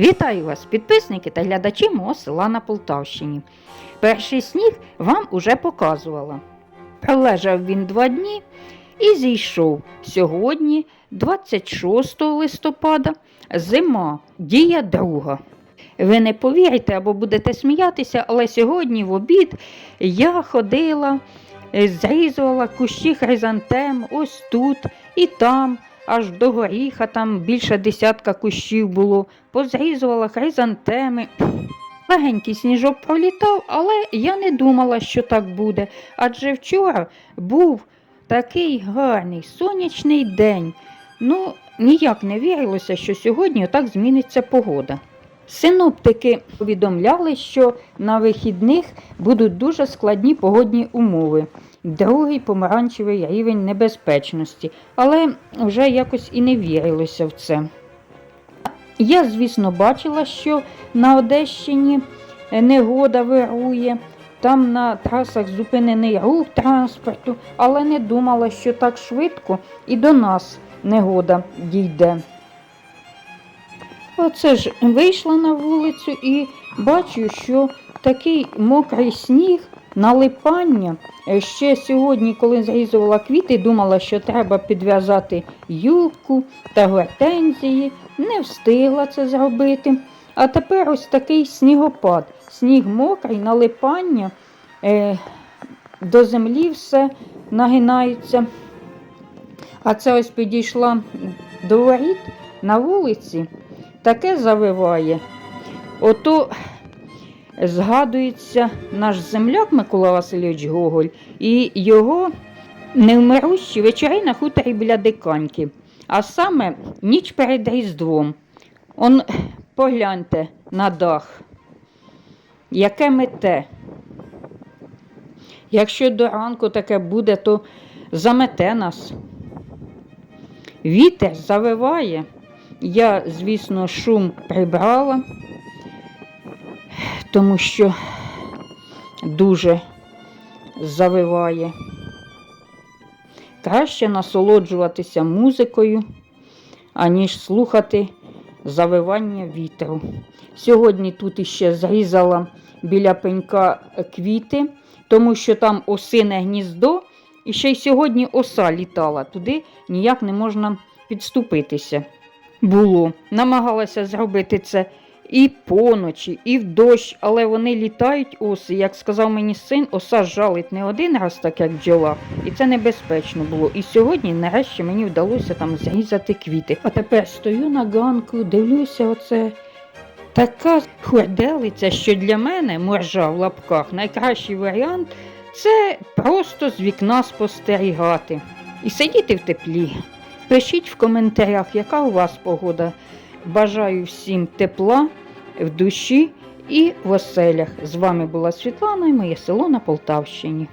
Вітаю вас, підписники та глядачі мого села на Полтавщині. Перший сніг вам уже показувала. Пролежав він два дні і зійшов сьогодні, 26 листопада, зима, дія друга. Ви не повірите або будете сміятися, але сьогодні в обід я ходила, зрізувала кущі хризантем ось тут і там, аж до горіха, там більше десятка кущів було, позрізувала хризантеми. Легенький сніжок пролітав, але я не думала, що так буде. Адже вчора був такий гарний сонячний день. Ну, ніяк не вірилося, що сьогодні отак зміниться погода. Синоптики повідомляли, що на вихідних будуть дуже складні погодні умови. Другий помаранчевий рівень небезпечності, але вже якось і не вірилося в це. Я, звісно, бачила, що на Одещині негода вирує, там на трасах зупинений рух транспорту, але не думала, що так швидко і до нас негода дійде. Оце ж вийшла на вулицю і бачу, що такий мокрий сніг, налипання. Е, Ще сьогодні, коли зрізувала квіти, думала, що треба підв'язати юбку та гортензії. Не встигла це зробити. А тепер ось такий снігопад. Сніг мокрий, налипання, е, до землі все нагинається. А це ось підійшла до воріт на вулиці, таке завиває. Ото згадується наш земляк Микола Васильович Гоголь і його невмирущі вечори на хуторі біля диканьки, а саме ніч перед Різдвом. Он погляньте на дах, яке мете. Якщо до ранку таке буде, то замете нас. Вітер завиває. Я, звісно, шум прибрала, тому що дуже завиває. Краще насолоджуватися музикою, аніж слухати завивання вітру. Сьогодні тут іще зрізала біля пенька квіти, тому що там осине гніздо, і ще й сьогодні оса літала. Туди ніяк не можна підступитися. Було. Намагалася зробити це і поночі, і в дощ, але вони літають оси. Як сказав мені син, оса жалить не один раз, так як бджола, і це небезпечно було. І сьогодні, нарешті, мені вдалося там зрізати квіти. А тепер стою на ганку, дивлюся, оце. Така хурделиця, що для мене моржа в лапках найкращий варіант це просто з вікна спостерігати і сидіти в теплі. Пишіть в коментарях, яка у вас погода. Бажаю всім тепла в душі і в оселях. З вами була Світлана і моє село на Полтавщині.